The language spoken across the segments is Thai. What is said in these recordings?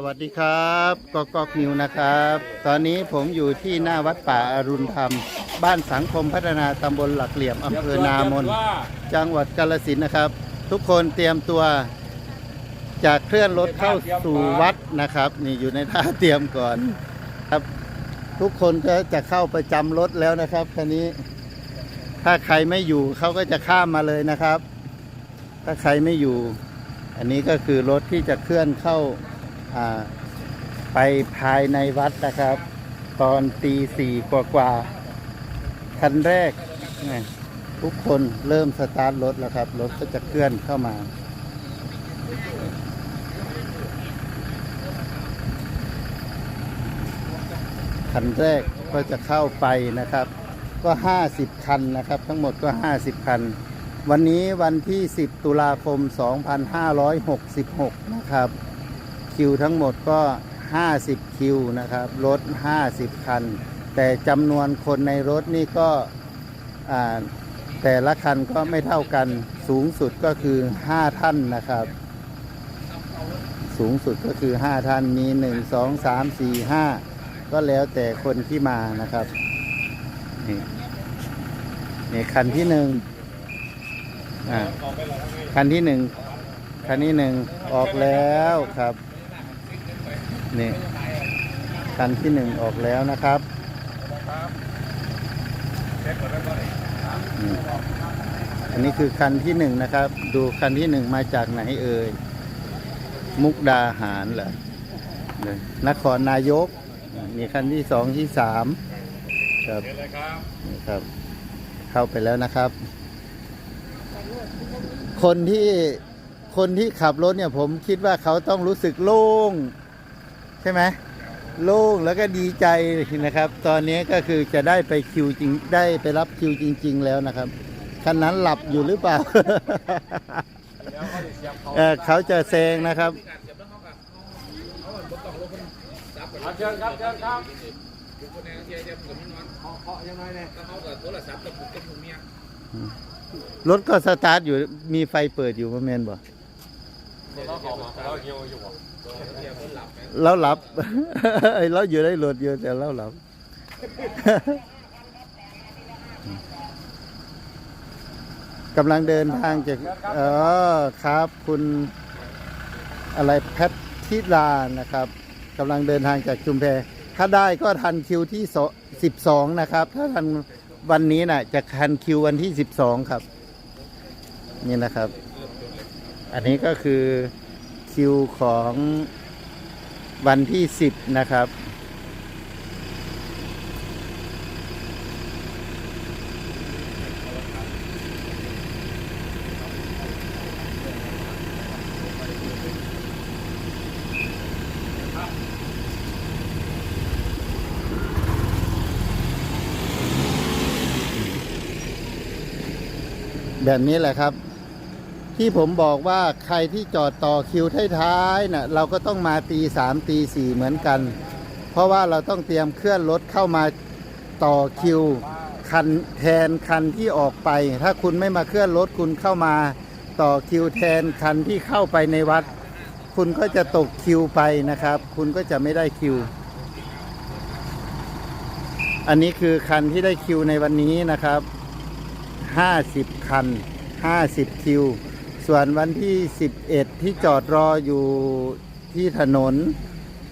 สวัสดีครับกอกกอกนิวนะครับ ตอนนี้ผมอยู่ที่หน้าวัดป่าอารุณธรรม บ้านสังคมพัฒนาตำบลหลักเหลี่ยมอำเภอนามน จังหวัดกาลสินนะครับ ทุกคนเตรียมตัวจากเคลื่อนรถเข้าสู่วัดนะครับนี่อยู่ในท่าเตรียมก่อนครับ ทุกคนก็จะเข้าประจำรถแล้วนะครับคันนี้ ถ้าใครไม่อยู่เขาก็จะข้ามมาเลยนะครับ ถ้าใครไม่อยู่ อันนี้ก็คือรถที่จะเคลื่อนเข้า ไปภายในวัดนะครับ ตอนตีสี่กว่าๆคันแรก ทุกคนเริ่มสตาร์ทรถแล้วครับ รถก็จะเคลื่อนเข้ามาคันแรกก็จะเข้าไปนะครับ ก็ 50 คันนะครับ ทั้งหมดก็ 50 คัน วันนี้วันที่ 10 ตุลาคม 2566 นะครับ คิวทั้งหมดก็ 50 คิวนะครับ รถ 50 คัน แต่จำนวนคนในรถนี่ก็แต่ละคันก็ไม่เท่ากัน สูงสุดก็คือ 5 ท่านนะครับ สูงสุดก็คือ 5 ท่านมี 1 2 3 4 5 ก็แล้วแต่คนที่มานะครับ นี่นี่คันที่หนึ่งคันที่หนึ่งคันที่หนึ่งออกแล้วครับ นี่คันที่หนึ่งออกแล้วนะครับอันนี้คือคันที่หนึ่งนะครับ ดูคันที่หนึ่งมาจากไหนเอ่ย มุกดาหารเหรอเนี่ยนครนายก มีคันที่สองที่สามครับนี่ครับ เข้าไปแล้วนะครับ คนที่คนที่ขับรถเนี่ยผมคิดว่าเขาต้องรู้สึกโล่ง ช่ไหมโล่งแล้วก็ดีใจนะครับ ตอนนี้ก็คือจะได้ไปคิวจริงได้ไปรับคิวจริง ๆ แล้วนะครับคันนั้นหลับอยู่หรือเปล่าเออเขาจะแซงนะครับเชิญครับเชิญครับรถก็สตาร์ทอยู่มีไฟเปิดอยู่ประเมนบ่เราเหี่ยวอยู่บ่ เราหลับไอ้เราอยู่ได้รถอยู่แต่เราหลับ กำลังเดินทางจากเออครับ คุณอะไรแพทธิลานะครับกำลังเดินทางจากชุมแพ ถ้าได้ก็ทันคิวที่สิบสองนะครับ ถ้าทันวันนี้น่ะ จะทันคิววันที่สิบสองครับ นี่นะครับ อันนี้ก็คือคิวของ วันที่สิบนะครับ แบบนี้แหละครับ ที่ผมบอกว่าใครที่จอดต่อคิวท้ายๆน่ะเราก็ต้องมาตีสามตีสี่เหมือนกัน เพราะว่าเราต้องเตรียมเคลื่อนรถเข้ามาต่อคิวคันแทนคันที่ออกไป ถ้าคุณไม่มาเคลื่อนรถคุณเข้ามาต่อคิวแทนคันที่เข้าไปในวัด คุณก็จะตกคิวไปนะครับ คุณก็จะไม่ได้คิว อันนี้คือคันที่ได้คิวในวันนี้นะครับ 50 คัน 50 คิว ส่วนวันที่ 11 ที่จอดรออยู่ที่ถนน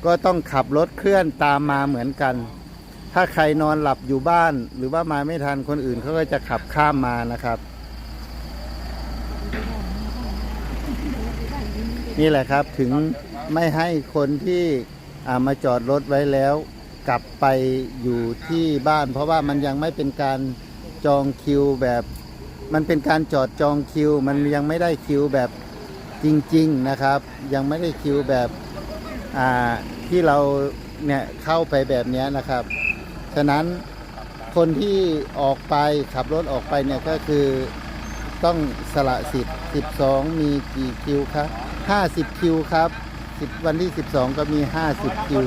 ก็ต้องขับรถเคลื่อนตามมาเหมือนกัน ถ้าใครนอนหลับอยู่บ้าน หรือว่ามาไม่ทันคนอื่นเขาก็จะขับข้ามมานะครับ นี่แหละครับถึงไม่ให้คนที่อ่ามาจอดรถไว้แล้ว กลับไปอยู่ที่บ้าน เพราะว่ามันยังไม่เป็นการจองคิวแบบ มันเป็นการจอดจองคิว มันยังไม่ได้คิวแบบจริง ๆนะครับ ยังไม่ได้คิวแบบอ่าที่เราเนี่ยเข้าไปแบบนี้นะครับ ฉะนั้นคนที่ออกไปขับรถออกไปเนี่ยก็คือต้องสละสิทธิ์12 มีกี่คิวครับ 50 คิวครับ 10 วันที่ 12 ก็มี 50 คิว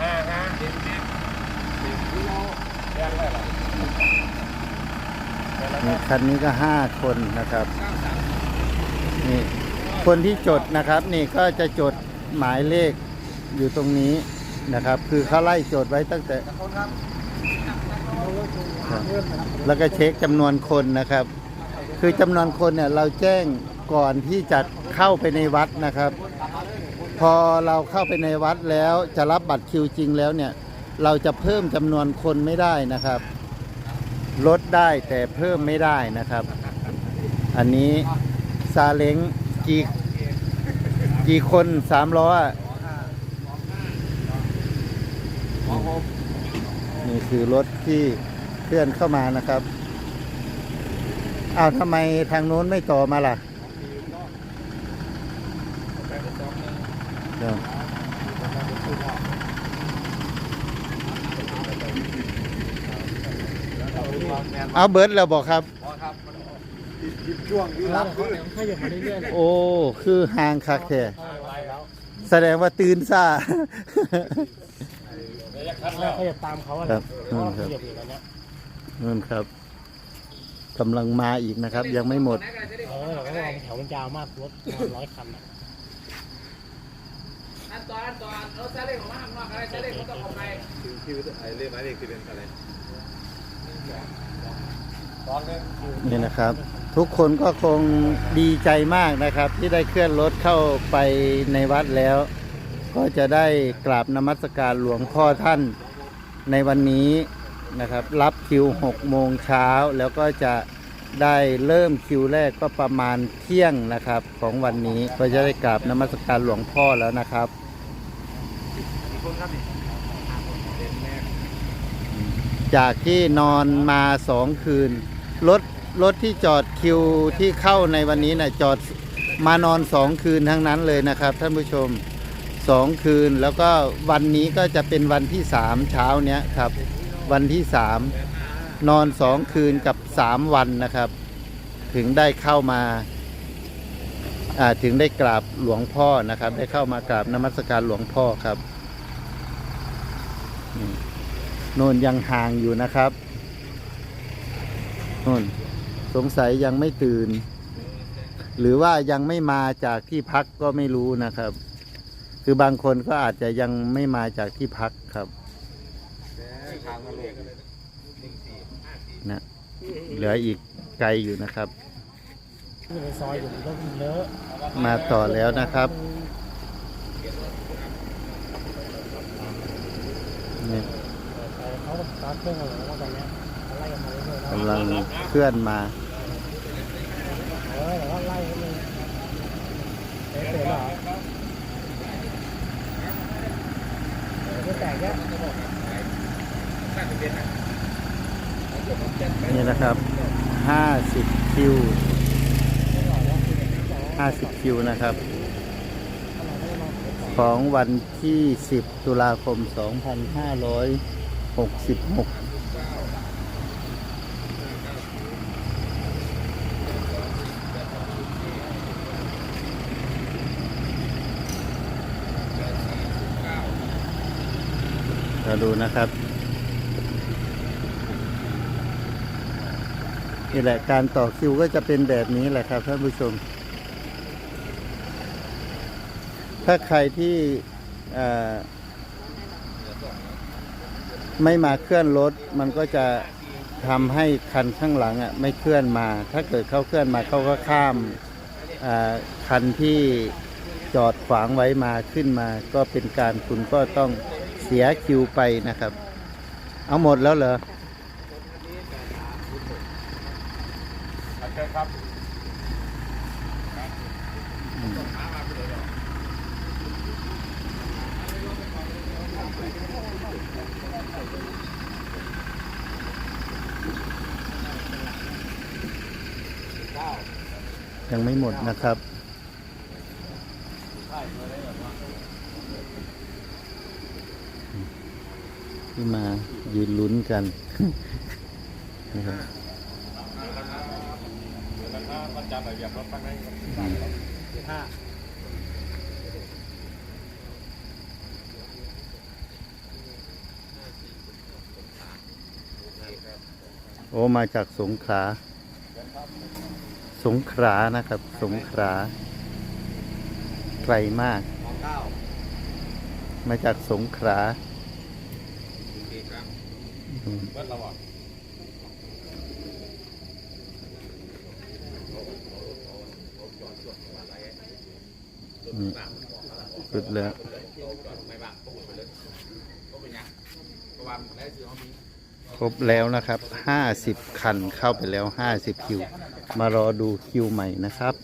ห้าห้าเด็ดแดงเลยเหรอ นี่คันนี้ก็ห้าคนนะครับนี่คนที่จดนะครับนี่ก็จะจดหมายเลขอยู่ตรงนี้นะครับ คือเขาไล่จทย์ไว้ตั้งแต่ แล้วก็เช็คจำนวนคนนะครับ คือจำนวนคนเนี่ยเราแจ้งก่อนที่จะเข้าไปในวัดนะครับ พอเราเข้าไปในวัดแล้วจะรับบัตรคิวจริงแล้วเนี่ย เราจะเพิ่มจำนวนคนไม่ได้นะครับ ลดได้แต่เพิ่มไม่ได้นะครับ อันนี้ซาเล้งกี่กี่คนสามล้อนี่คือรถที่เคลื่อนเข้ามานะครับอ้าวทำไมทางโน้นไม่ต่อมาล่ะเดี๋ยว เอาเบิร์ดแล้วบอกครับช่วงที่รับคือขยับมาเรื่อยๆแหละโอ้ คือห่างคักแท้แสดงว่าตื่นซ่า ขยับตามเขาอะครันะบเพราะว่าคขรับยับอยู่แล้วเนี่ยนั่นครับกำลังมาอีกนะครับ ยังไม่หมด เออแล้วก็วางแถวมันยาวมากรถร้อยคันอะอันตอนอันตอนเราจะเล่นของมันข้างนอกอะไรจะเล่นเขาต้องออกไปคือคิวไอ้เลขหมายเลขที่เป็นอะไรตอ นี่นะครับ ทุกคนก็คงดีใจมากนะครับ ที่ได้เคลื่อนรถเข้าไปในวัดแล้ว ก็จะได้กราบนมัสการหลวงพ่อท่านในวันนี้นะครับ รับคิว6โมงเช้าแล้วก็จะได้เริ่มคิวแรกก็ประมาณเที่ยงนะครับ ของวันนี้ก็จะได้กราบนมัสการหลวงพ่อแล้วนะครับ จากที่นอนมาสองคืน รถรถที่จอดคิวที่เข้าในวันนี้นะ่ะจอดมานอนสองคืนทั้งนั้นเลยนะครับ ท่านผู้ชมสองคืนแล้วก็วันนี้ก็จะเป็นวันที่สามเช้าเนี้ยครับ วันที่สามนอนสองคืนกับสามวันนะครับ ถึงได้เข้ามาอ่าถึงได้กราบหลวงพ่อนะครับ ได้เข้ามากราบนมัสการหลวงพ่อครับ นู่นยังห่างอยู่นะครับนู่นสงสัยยังไม่ตื่น หรือว่ายังไม่มาจากที่พักก็ไม่รู้นะครับ คือบางคนก็อาจจะยังไม่มาจากที่พักครับนะเหลืออีกไกลอยู่นะครับอยู่ในซอยอยู่รถมันเลอะมาต่อแล้วนะครับนี่ เขาก็สตาร์ทเครื่องอะไรแล้วก็ตอนเนี้ยเขาไล่กันมาเรื่อยๆแล้วกำลังเคลื่อนมา เออแต่ว่าไล่กันเลยเอ๊ะเสร็จแล้วเหรอเออไม่แตกแค่นี่นะครับห้าสิบคิวห้าสิบคิวนะครับ ของวันที่ 10 ตุลาคม 2500 2566เราดูนะครับ นี่แหละการต่อคิวก็จะเป็นแบบนี้แหละครับท่านผู้ชม ถ้าใครที่อ่อ ไม่มาเคลื่อนรถมันก็จะทำให้คันข้างหลังอะไม่เคลื่อนมา ถ้าเกิดเขาเคลื่อนมาเขาก็ข้ามอ่าคันที่จอดขวางไว้มาขึ้นมา ก็เป็นการคุณก็ต้องเสียคิวไปนะครับ เอาหมดแล้วเหรอ ยังไม่หมดนะครับ ที่มายืนลุ้นกันนะครับวันจันทร์ระเบียบรถตั้งให้ห้าโอ้ มาจากสงขลา สงขลานะครับ สงขลาไกลมากมองเก้ามาจากสงขลาอืมเบิดระหว่างนี่สุดแล้วครบแล้วนะครับ 50 คันเข้าไปแล้ว 50 คิว มารอดูคิวใหม่นะครับ